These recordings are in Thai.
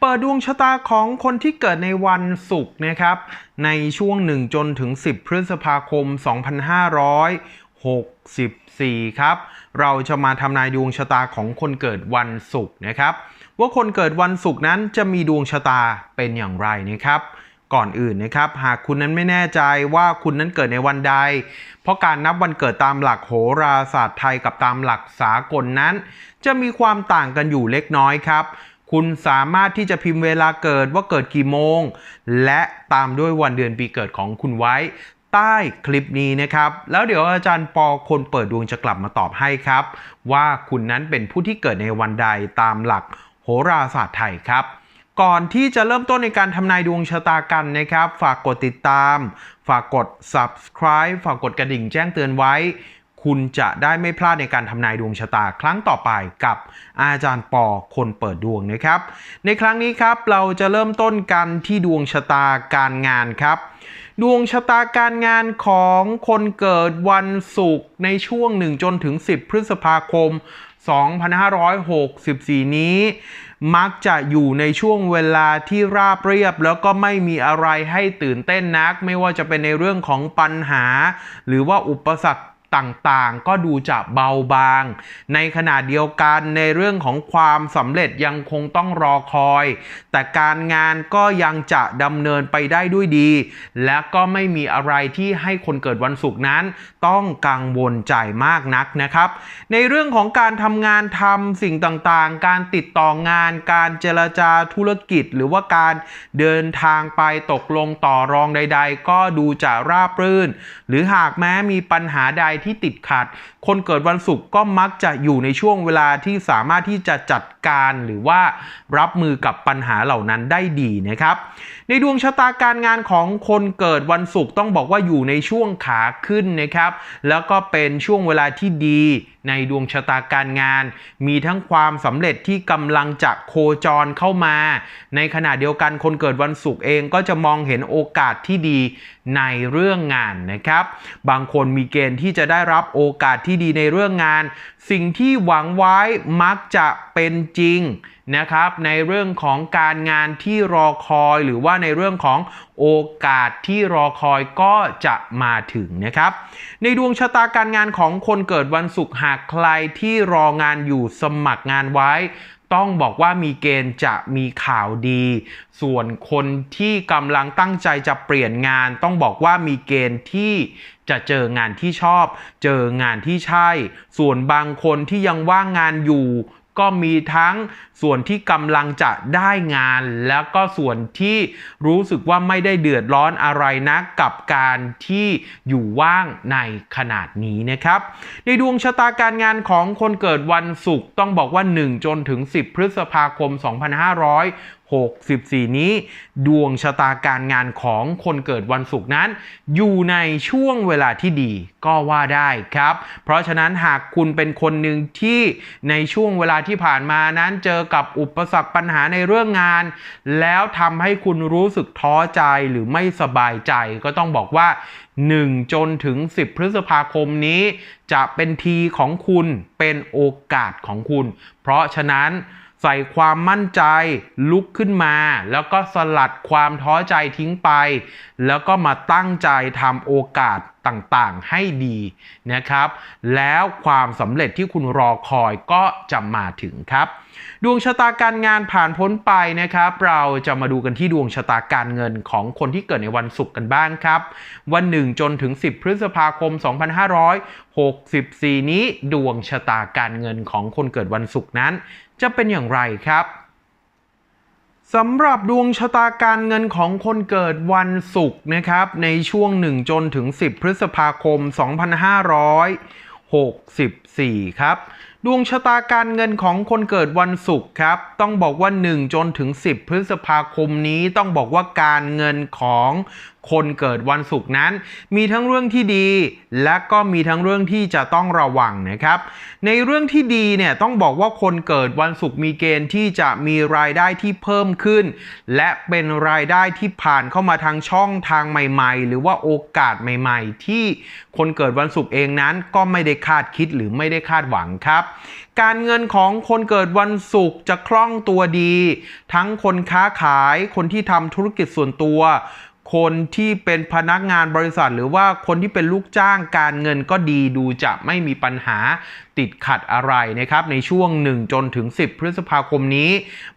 เปิดดวงชะตาของคนที่เกิดในวันศุกร์นะครับ ในช่วง 1 จนถึง 10 พฤษภาคม 2564 ครับ เราจะมาทำนายดวงชะตาของคนเกิดวันศุกร์นะครับ ว่าคนเกิดวันศุกร์นั้นจะมีดวงชะตาเป็นอย่างไรนะครับ ก่อนอื่นนะครับ หากคุณนั้นไม่แน่ใจว่าคุณนั้นเกิดในวันใด เพราะการนับวันเกิดตามหลักโหราศาสตร์ไทยกับตามหลักสากลนั้น จะมีความต่างกันอยู่เล็กน้อยครับ คุณสามารถที่จะพิมพ์เวลาเกิดว่าเกิดกี่โมง และตามด้วยวันเดือนปีเกิดของคุณไว้ ใต้คลิปนี้นะครับ แล้วเดี๋ยวอาจารย์ปอคนเปิดดวงจะกลับมาตอบให้ครับ ว่าคุณนั้นเป็นผู้ที่เกิดในวันใดตามหลักโหราศาสตร์ไทยครับ ก่อนที่จะเริ่มต้นในการทำนายดวงชะตากันนะครับ ฝากกดติดตาม ฝากกด subscribe ฝากกดกระดิ่งแจ้งเตือนไว้ คุณจะได้ไม่พลาดในการทำนายดวงชะตาครั้งต่อไปกับอาจารย์ปอคนเปิดดวงนะครับ ในครั้งนี้ครับเราจะเริ่มต้นกันที่ดวงชะตาการงานครับ ดวงชะตาการงานของคนเกิดวันศุกร์ในช่วง 1 จนถึง 10 พฤษภาคม 2564 นี้ มักจะอยู่ในช่วงเวลาที่ราบเรียบ แล้วก็ไม่มีอะไรให้ตื่นเต้นนัก ไม่ว่าจะเป็นในเรื่องของปัญหา หรือว่าอุปสรรค ต่างๆ ก็ดูจะเบาบาง ในขณะเดียวกันในเรื่องของความสำเร็จยังคงต้องรอคอย แต่การงานก็ยังจะดำเนินไปได้ด้วยดี และก็ไม่มีอะไรที่ให้คนเกิดวันศุกร์นั้น ต้องกังวลใจมากนักนะครับ ในเรื่องของการทำงานทำสิ่งต่างๆ การติดต่องาน การเจรจาธุรกิจ หรือว่าการเดินทางไปตกลงต่อรองใด ๆ ก็ดูจะราบรื่น หรือหากแม้มีปัญหาใดที่ที่ติดขัด คนเกิดวันศุกร์ก็มักจะอยู่ในช่วงเวลาที่สามารถที่จะจัดการหรือว่ารับมือกับปัญหาเหล่านั้นได้ดีนะครับ ในดวงชะตาการงานของคนเกิดวันศุกร์ต้องบอกว่าอยู่ในช่วงขาขึ้นนะครับ แล้วก็เป็นช่วงเวลาที่ดี ในดวงชะตาการงาน มีทั้งความสำเร็จที่กำลังจะโคจรเข้ามา ในขณะเดียวกันคนเกิดวันศุกร์เองก็จะมองเห็นโอกาสที่ดีในเรื่องงานนะครับ บางคนมีเกณฑ์ที่จะได้รับโอกาสที่ดีในเรื่องงาน สิ่งที่หวังไว้มักจะ เป็นจริงนะครับ ในเรื่องของการงานที่รอคอย หรือว่าในเรื่องของโอกาสที่รอคอยก็จะมาถึงนะครับ ในดวงชะตาการงานของคนเกิดวันศุกร์หากใครที่รองานอยู่สมัครงานไว้ ต้องบอกว่ามีเกณฑ์จะมีข่าวดี ส่วนคนที่กำลังตั้งใจจะเปลี่ยนงาน ต้องบอกว่ามีเกณฑ์ที่จะเจองานที่ชอบ เจองานที่ใช่ ส่วนบางคนที่ยังว่างงานอยู่ ก็มีทั้งส่วนที่กำลังจะได้งาน แล้วก็ส่วนที่รู้สึกว่าไม่ได้เดือดร้อนอะไรนะกับการที่อยู่ว่างในขนาดนี้นะครับ ในดวงชะตาการงานของคนเกิดวันศุกร์ต้องบอกว่า 1 จนถึง 10 พฤษภาคม 2564นี้ ดวงชะตาการงานของคนเกิดวันศุกร์นั้น อยู่ในช่วงเวลาที่ดีก็ว่าได้ครับ เพราะฉะนั้นหากคุณเป็นคนหนึ่งที่ในช่วงเวลาที่ผ่านมานั้นเจอกับอุปสรรคปัญหาในเรื่องงาน แล้วทำให้คุณรู้สึกท้อใจหรือไม่สบายใจ ก็ต้องบอกว่า 1 จนถึง 10 พฤษภาคมนี้ จะเป็นทีของคุณเป็นโอกาสของคุณ เพราะฉะนั้น ใส่ความมั่นใจลุกขึ้นมา แล้วก็สลัดความท้อใจทิ้งไป แล้วก็มาตั้งใจทำโอกาสต่างๆให้ดีนะครับ แล้วความสำเร็จที่คุณรอคอยก็จะมาถึงครับ ดวงชะตาการงานผ่านพ้นไปนะครับ เราจะมาดูกันที่ดวงชะตาการเงินของคนที่เกิดในวันศุกร์กันบ้างครับ วันหนึ่งจนถึง 10 พฤษภาคม 2564 นี้ดวงชะตาการเงินของคนเกิดวันศุกร์นั้น จะเป็นอย่างไรครับสำหรับดวงชะตาการเงินของคนเกิดวันศุกร์นะครับ ในช่วง 1 จนถึง 10 พฤษภาคม 2564 ครับดวงชะตาการเงินของคนเกิดวันศุกร์ครับ ต้องบอกว่า 1 จนถึง 10 พฤษภาคมนี้ต้องบอกว่าการเงินของคนเกิดวันศุกร์นั้น มีทั้งเรื่องที่ดี และก็มีทั้งเรื่องที่จะต้องระวังนะครับ ในเรื่องที่ดีเนี่ยต้องบอกว่าคนเกิดวันศุกร์มีเกณฑ์ที่จะมีรายได้ที่เพิ่มขึ้น และเป็นรายได้ที่ผ่านเข้ามาทางช่องทางใหม่ ๆ หรือว่าโอกาสใหม่ ๆ ที่คนเกิดวันศุกร์เองนั้นก็ไม่ได้คาดคิดหรือไม่ได้คาดหวังครับการเงินของคนเกิดวันศุกร์จะคล่องตัวดี ทั้งคนค้าขายคนที่ทำธุรกิจส่วนตัว คนที่เป็นพนักงานบริษัท หรือว่าคนที่เป็นลูกจ้างการเงินก็ดีดูจะไม่มีปัญหาติดขัดอะไรนะครับ ในช่วง 1 จนถึง 10 พฤษภาคมนี้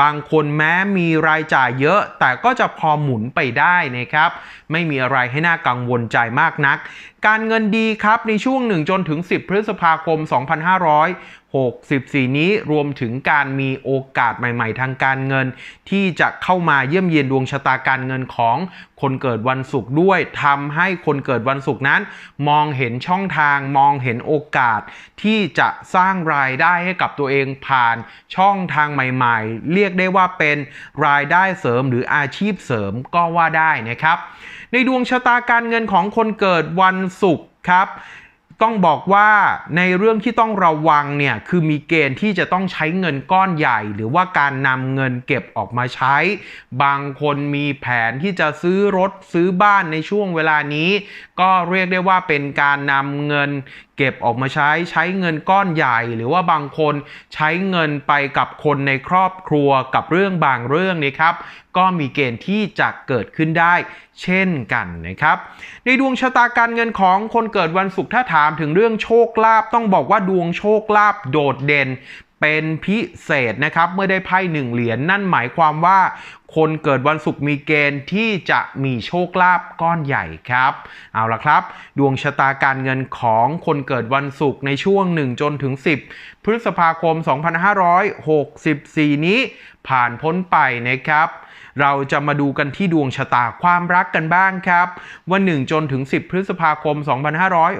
บางคนแม้มีรายจ่ายเยอะ แต่ก็จะพอหมุนไปได้นะครับ ไม่มีอะไรให้น่ากังวลใจมากนัก การเงินดีครับในช่วง 1 จนถึง 10 พฤษภาคม 64 นี้รวมถึงการมีโอกาสใหม่ ๆ ทางการเงิน ที่จะเข้ามาเยี่ยมเยียนดวงชะตาการเงินของคนเกิดวันศุกร์ด้วยทำให้คนเกิดวันศุกร์นั้น มองเห็นช่องทางมองเห็นโอกาส ที่จะสร้างรายได้ให้กับตัวเองผ่านช่องทางใหม่ ๆ เรียกได้ว่าเป็นรายได้เสริมหรืออาชีพเสริมก็ว่าได้นะครับ ในดวงชะตาการเงินของคนเกิดวันศุกร์ครับ ต้องบอกว่าในเรื่องที่ต้องระวังเนี่ยคือมีเกณฑ์ที่จะต้องใช้เงินก้อนใหญ่ หรือว่าการนำเงินเก็บออกมาใช้ บางคนมีแผนที่จะซื้อรถซื้อบ้านในช่วงเวลานี้ ก็เรียกได้ว่าเป็นการนำเงิน เก็บออกมาใช้ใช้เงินก้อนใหญ่ หรือว่าบางคนใช้เงินไปกับคนในครอบครัวกับเรื่องบางเรื่องนะครับ ก็มีเกณฑ์ที่จะเกิดขึ้นได้เช่นกันนะครับ ในดวงชะตาการเงินของคนเกิดวันศุกร์ถ้าถามถึงเรื่องโชคลาภต้องบอกว่าดวงโชคลาภโดดเด่น เป็นพิเศษนะครับ เมื่อได้ไพ่หนึ่งเหรียญนนั่นหมายความว่า คนเกิดวันศุกร์มีเกณฑ์ที่จะมีโชคลาภก้อนใหญ่ครับ เอาละครับ ดวงชะตาการเงินของคนเกิดวันศุกร์ในช่วง 1 จนถึง 10 พฤษภาคม 2564 นี้ผ่านพ้นไปนะครับ เราจะมาดูกันที่ดวงชะตาความรักกันบ้างครับ วัน 1 จนถึง 10 พฤษภาคม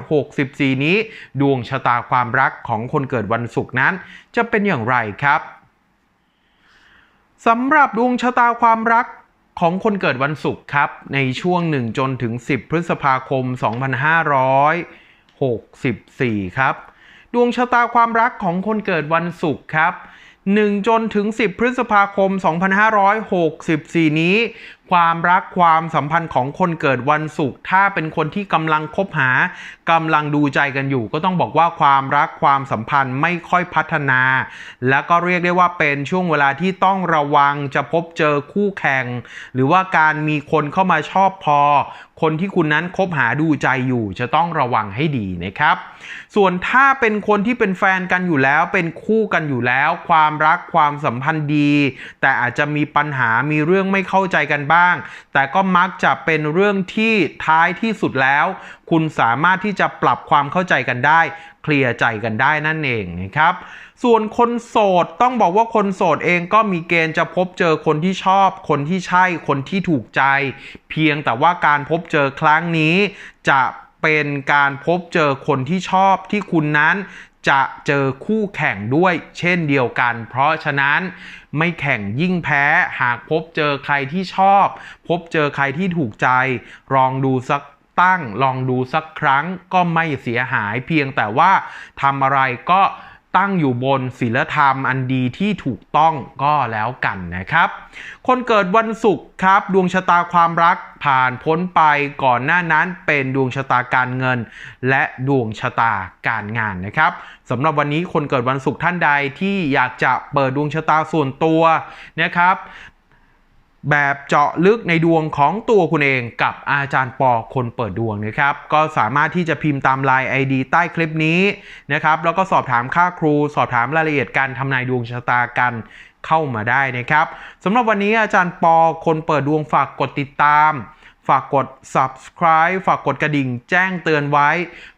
2564 นี้ ดวงชะตาความรักของคนเกิดวันศุกร์นั้น จะเป็นอย่างไรครับสำหรับดวงชะตาความรักของคนเกิดวันศุกร์ครับ ในช่วง 1 จนถึง 10 พฤษภาคม 2564 ครับ ดวงชะตาความรักของคนเกิดวันศุกร์ครับ 1 จนถึง 10 พฤษภาคม 2564 นี้ ความรักความสัมพันธ์ของคนเกิดวันศุกร์ถ้าเป็นคนที่กำลังคบหากำลังดูใจกันอยู่ ก็ต้องบอกว่าความรักความสัมพันธ์ไม่ค่อยพัฒนา และก็เรียกได้ว่าเป็นช่วงเวลาที่ต้องระวังจะพบเจอคู่แข่ง หรือว่าการมีคนเข้ามาชอบพอ คนที่คุณนั้นคบหาดูใจอยู่ จะต้องระวังให้ดีนะครับ ส่วนถ้าเป็นคนที่เป็นแฟนกันอยู่แล้วเป็นคู่กันอยู่แล้ว ความรักความสัมพันธ์ดี แต่อาจจะมีปัญหามีเรื่องไม่เข้าใจกันบ้างแต่ก็มักจะเป็นเรื่องที่ท้ายที่สุดแล้ว คุณสามารถที่จะปรับความเข้าใจกันได้ เคลียร์ใจกันได้นั่นเองนะครับ ส่วนคนโสดต้องบอกว่าคนโสดเองก็มีเกณฑ์จะพบเจอคนที่ชอบ คนที่ใช่ คนที่ถูกใจ เพียงแต่ว่าการพบเจอครั้งนี้จะเป็นการพบเจอคนที่ชอบที่คุณนั้น จะเจอคู่แข่งด้วยเช่นเดียวกัน เพราะฉะนั้นไม่แข่งยิ่งแพ้หากพบเจอใครที่ชอบ พบเจอใครที่ถูกใจ ลองดูสักตั้ง ลองดูสักครั้งก็ไม่เสียหายเพียงแต่ว่าทำอะไรก็ ตั้งอยู่บนศีลธรรมอันดีที่ถูกต้องก็แล้วกันนะครับ คนเกิดวันศุกร์ครับ ดวงชะตาความรักผ่านพ้นไปก่อนหน้านั้นเป็นดวงชะตาการเงิน และดวงชะตาการงานนะครับสำหรับวันนี้คนเกิดวันศุกร์ท่านใดที่อยากจะเปิดดวงชะตาส่วนตัวนะครับ แบบเจาะลึกในดวงของตัวคุณเองกับอาจารย์ปอคนเปิดดวงนะครับ ก็สามารถที่จะพิมพ์ตามไลน์ ID ใต้คลิปนี้นะครับ แล้วก็สอบถามค่าครู สอบถามรายละเอียดการทำนายดวงชะตากันเข้ามาได้นะครับสำหรับวันนี้อาจารย์ปอคนเปิดดวงฝากกดติดตาม ฝากกด subscribe ฝากกดกระดิ่ง แจ้งเตือนไว้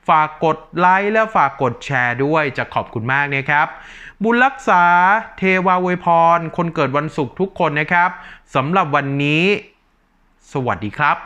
ฝากกดไลค์และฝากกดแชร์ด้วยจะขอบคุณมากนะครับ บุญรักษา เทวาเวยพร คนเกิดวันศุกร์ทุกคนนะครับสำหรับวันนี้ สวัสดีครับ